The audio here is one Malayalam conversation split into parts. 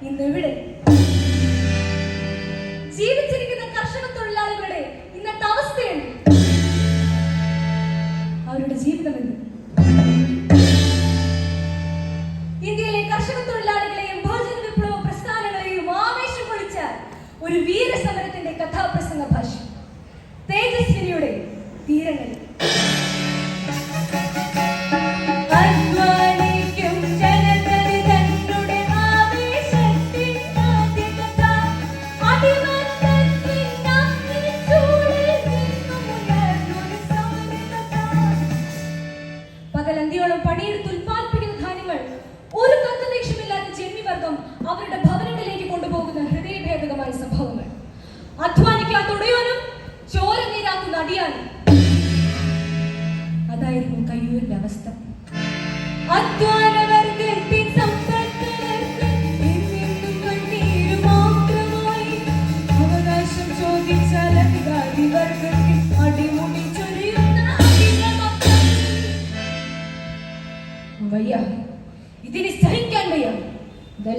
കർഷകർ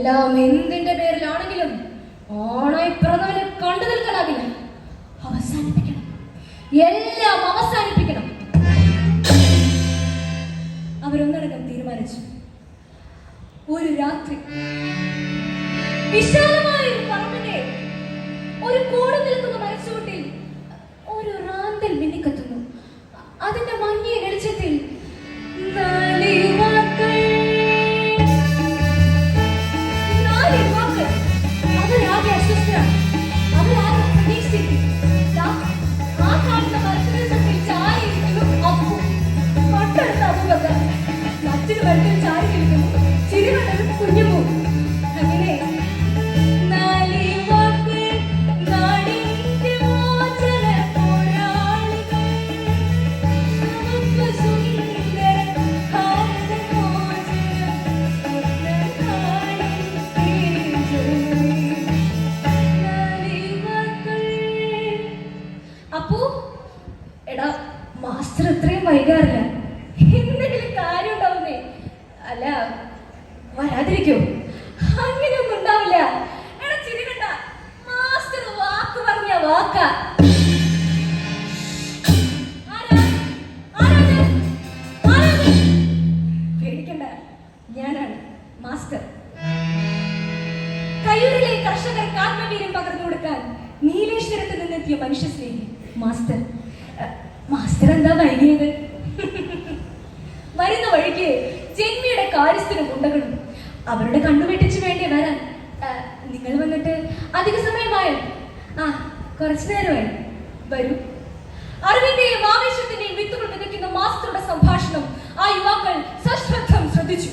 ഇതെല്ലാം എന്തിന്റെ പേരിലാണെങ്കിലും ആണായി പിറന്നവനെ കണ്ടു നിൽക്കാനാകില്ല അവസാനിപ്പിക്കണം. എല്ലാം അവസാനിപ്പിക്കണം. അവരൊന്നടങ്കം തീരുമാനിച്ചു. ഒരു രാത്രി വിശാലമായ ഞാനാണ് മാസ്റ്റർ. കർഷകർക്ക് ആത്മവീര്യം പകർന്നു കൊടുക്കാൻ നീലേശ്വരത്ത് നിന്നെത്തിയ മനുഷ്യസ്നേഹി മാസ്റ്റർ. കുറച്ചു നേരമായി വരൂ. അറിവിന്റെയും ആവേശത്തിന്റെയും വിത്തുകൾ വിതയ്ക്കുന്ന മാസ്റ്ററുടെ സംഭാഷണം ആ യുവാക്കൾ സശ്രദ്ധം ശ്രദ്ധിച്ചു.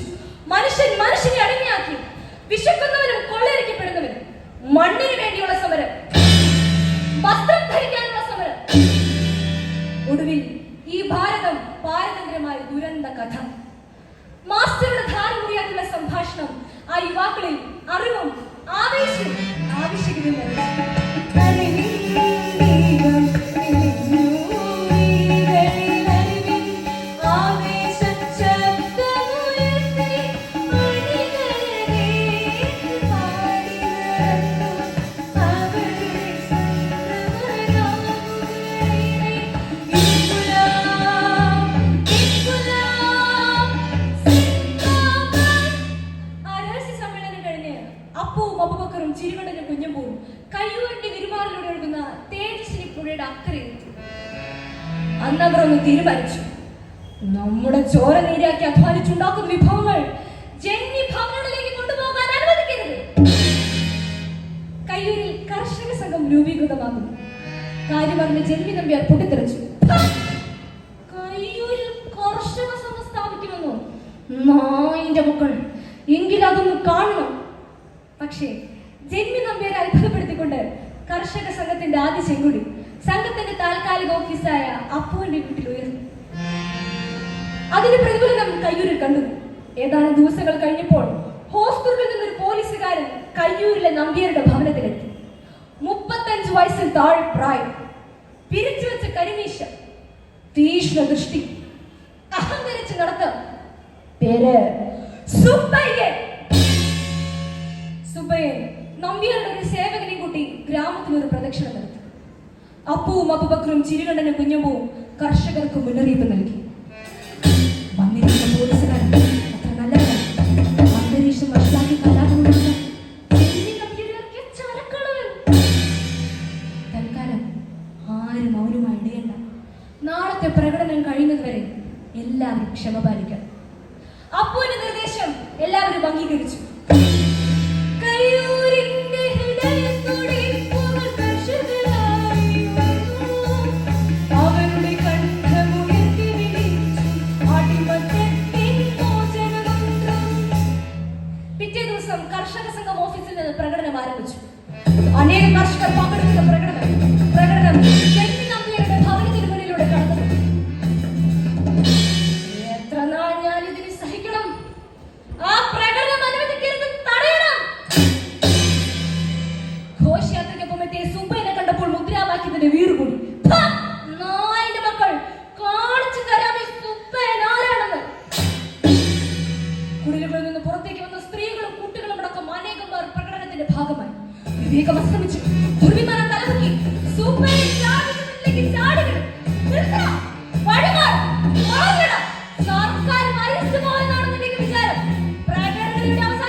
മനുഷ്യൻ മനുഷ്യനെ അടിമയാക്കി. വിശക്കുന്നവനും കൊള്ളയടിക്കപ്പെടുന്നവനും മണ്ണിന് വേണ്ടിയുള്ള സമരം. വസ്ത്രം ധരിക്കാനുള്ള സമരം. ഒടുവിൽ ഈ ഭാരതം പാരതന്ത്രമായ ദുരന്ത കഥ. മാസ്റ്ററുടെ ധാരമുറിയാനുള്ള സംഭാഷണം ആ യുവാക്കളിൽ അറിവും ആവേശവും ആവശ്യകതയും ഒന്ന് തീരുമാനിച്ചു. നമ്മുടെ ചോര നീരാക്കി അധ്വാനിച്ചുണ്ടാക്കുന്ന വിഭവങ്ങൾ ജന്മി ഭവനങ്ങളിലേക്ക് കൊണ്ടുപോകാൻ അനുവദിക്കരുത്. കയ്യൂരിൽ കർഷക സംഘം രൂപീകൃതമാകുന്നു കാര്യമറിഞ്ഞ് ജന്മി നമ്പ്യാർ പൊട്ടിത്തെറിച്ചു. കയ്യൂരിൽ കർഷക സംഘം സ്ഥാപിക്കുമെന്നോ? നായിന്റെ മക്കൾ അതൊന്ന് കാണണം. പക്ഷേ ജന്മി നമ്പ്യാരെ അത്ഭുതപ്പെടുത്തിക്കൊണ്ട് കർഷക സംഘത്തിന്റെ ആദ്യ ചെങ്കുടി സംഘത്തിന്റെ താൽക്കാലിക ഓഫീസായ അപ്പുവിന്റെ വീട്ടിൽ ഉയർന്നു. അതിന്റെ പ്രതിഫലനം കയ്യൂരിൽ കണ്ടു. ഏതാനും ദിവസങ്ങൾ കഴിഞ്ഞപ്പോൾ ഹോസ്പിറ്റലിൽ നിന്നൊരു പോലീസുകാരൻ കയ്യൂരിലെ നമ്പ്യാരുടെ ഭവനത്തിലെത്തി. മുപ്പത്തഞ്ച് വയസ്സിൽ താഴെ പ്രായം. പിരിച്ചു വെച്ച കരിമീശ. തീഷ്ണ ദൃഷ്ടി. അഹങ്കരിച്ച് നടത്തം. പേര് അപ്പുവും അപ്പുപക്രും ചിരികണ്ഠനും കുഞ്ഞമ്മവും കർഷകർക്ക് മുന്നറിയിപ്പ് നൽകി.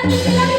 Música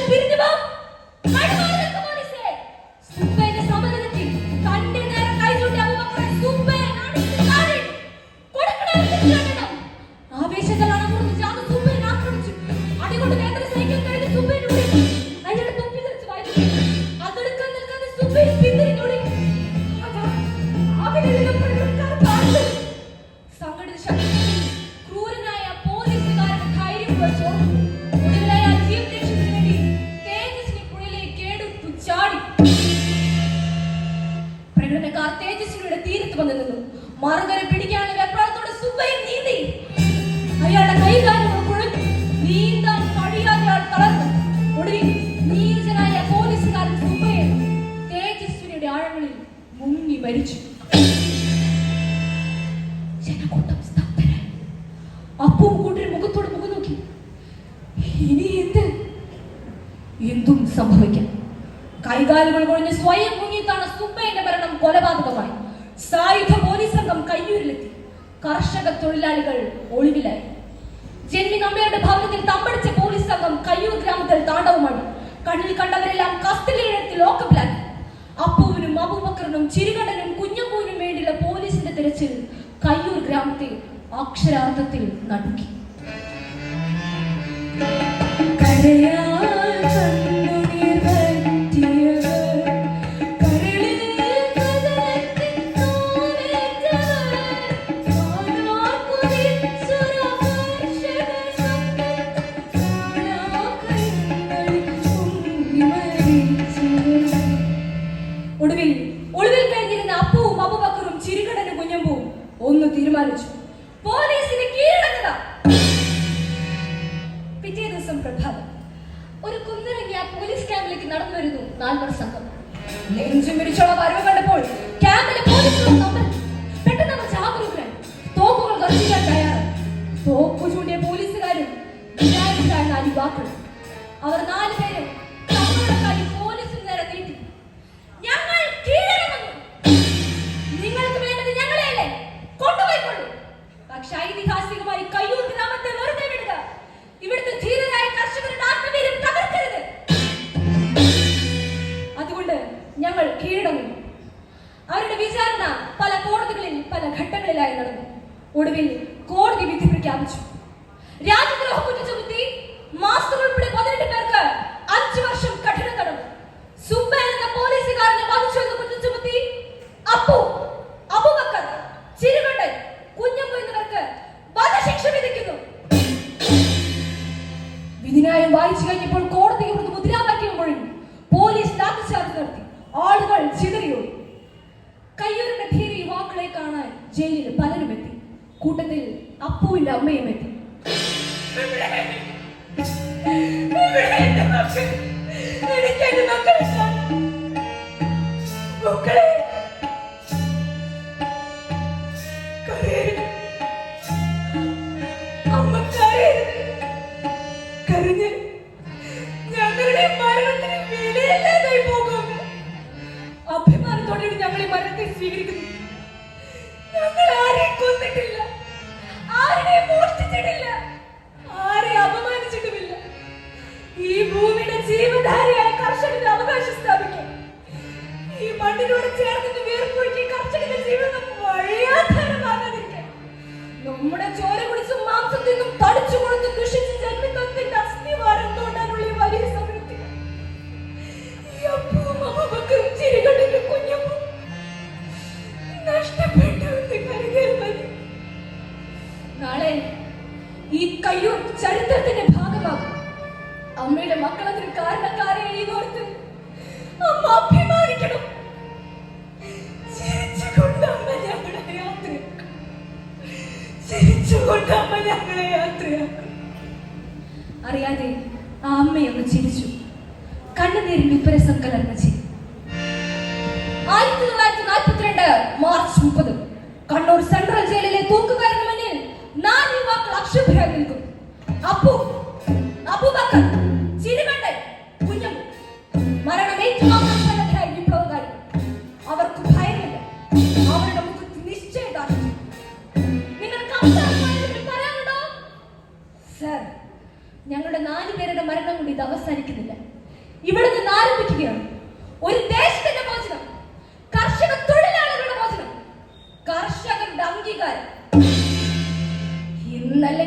മരിച്ചു. ജനക്കൂട്ടം സ്തബ്ധരായി അപ്പവും കൂട്ടരും മുഖത്തോട് മുഖം നോക്കി. ഇനി എന്ത്? എന്തും സംഭവിക്കാം. കൈകാലുകൾ കൊഴിഞ്ഞ് സ്വയം മുങ്ങിത്താണ് സുബ്ബയുടെ മരണം കൊലപാതകമായി. സായുധ പോലീസ് സംഘം കയ്യൂരിലെത്തി. കർഷക തൊഴിലാളികൾ ഒളിവിലായി. ജന്മി നമ്പ്യാരുടെ ഭവനത്തിൽ തമ്പടിച്ച പോലീസ് സംഘം കയ്യൂർ ഗ്രാമത്തിൽ താണ്ഡവമാണ് കണ്ണിൽ കണ്ടവരെല്ലാം കസ്തിൽ നിന്നും ചിരുകടനും കുഞ്ഞുകൂനും വേണ്ടിയുള്ള പോലീസിന്റെ തിരച്ചിൽ കയ്യൂർ ഗ്രാമത്തെ അക്ഷരാർത്ഥത്തിൽ നടുക്കി. ഞങ്ങൾ കീഴടങ്ങുന്നു. അവരുടെ വിചാരണ പല കോടതികളിൽ പല ഘട്ടങ്ങളിലായി നടന്നു. ഒടുവിൽ കോടതി വിധി പ്രഖ്യാപിച്ചു. രാജ്യദ്രോഹ കുറ്റ ചുമത്തി മാസ്റ്റർ ഉൾപ്പെടെ പതിനെട്ട് പേർക്ക് അഞ്ചു വർഷം കഠിന തടവ് സുബൈൽ എന്ന പോലീസുകാരനെ വധിച്ചു എന്ന് കുറ്റം ചുമത്തി അപ്പു അബുബക്കർ ചിരുകണ്ടൻ കുഞ്ഞമ്പു എന്നിവർക്ക് വധശിക്ഷ വിധിക്കുന്നു. വിധിനായം വായിച്ചു കഴിഞ്ഞപ്പോൾ ആളുകൾ ചിതറിയോടി കയ്യൂരിനെത്തിയ യുവാക്കളെ കാണാൻ ജയിലിൽ പലരും എത്തി കൂട്ടത്തിൽ അപ്പുവിന്റെ അമ്മയും എത്തി മണ്ണിനോട് ചേർന്ന് വീർപ്പൊഴുക്കി ജീവിതം നമ്മുടെ ചോര മാംസം വലിയ നാളെ ഈ ചരിത്രത്തിന്റെ ഭാഗമാകും. കാരണക്കാരെ ഈ അമ്മ അഭിമാനിക്കണം അറിയാതെ ആ അമ്മയൊന്ന് ചിരിച്ചു. കണ്ണുനീരിൽ വിപരസം കലർന്ന ചിരി ആയിരത്തി തൊള്ളായിരത്തി നാൽപ്പത്തിരണ്ട് മാർച്ച് മുപ്പത്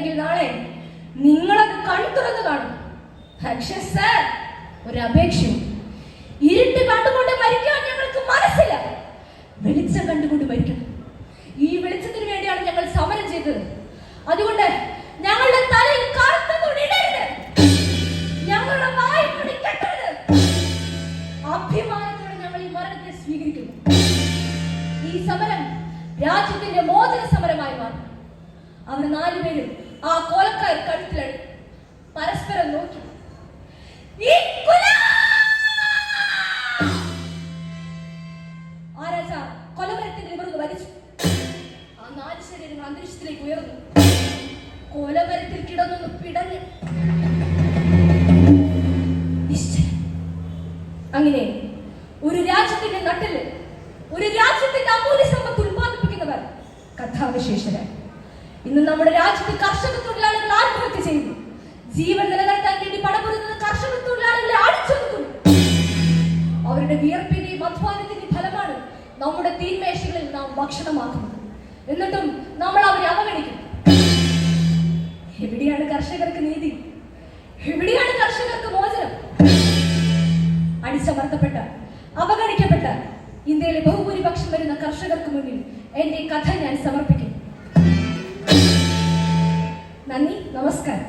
ഇന്നല്ലെങ്കിൽ നാളെ നിങ്ങളത് കൺ തുറന്ന് കാണും. പക്ഷെ സർ ഒരു അപേക്ഷയും ഇരുട്ട് കണ്ടുകൊണ്ട് മരിക്കാൻ ഞങ്ങൾക്ക് മനസ്സില്ല. വെളിച്ചം കണ്ടുകൊണ്ട് മരിക്കണം. ഈ വെളിച്ചത്തിന് വേണ്ടിയാണ് ഞങ്ങൾ സമരം ചെയ്തത്. അതുകൊണ്ട് ഞങ്ങളുടെ തലയിൽ കറുത്ത ഞങ്ങളുടെ വായി കെട്ടരുത്. അഭിമാനത്തോടെ ഞങ്ങൾ ഈ മരണത്തെ സ്വീകരിക്കുന്നു. ഈ സമരം രാജ്യത്തിന്റെ മോചന സമരമായി മാറി. അവർ നാലുപേരും ആ കോലക്കാർ കഴുത്തിലടി. പരസ്പരം നോക്കി. ഈ ആ നാല് ശരീരങ്ങൾ അന്തരീക്ഷത്തിലേക്ക് ഉയർന്നു. കൊലമരത്തിൽ കിടന്നു. എന്നിട്ടും നമ്മൾ അവരെ അവഗണിക്കും. എവിടെയാണ് കർഷകർക്ക് നീതി? എവിടെയാണ് കർഷകർക്ക് മോചനം? അടിച്ചമർത്തപ്പെട്ട അവഗണിക്കപ്പെട്ട ഇന്ത്യയിലെ ബഹുഭൂരിപക്ഷം വരുന്ന കർഷകർക്ക് മുന്നിൽ എന്റെ കഥ ഞാൻ സമർപ്പിക്കും. നന്ദി നമസ്കാരം.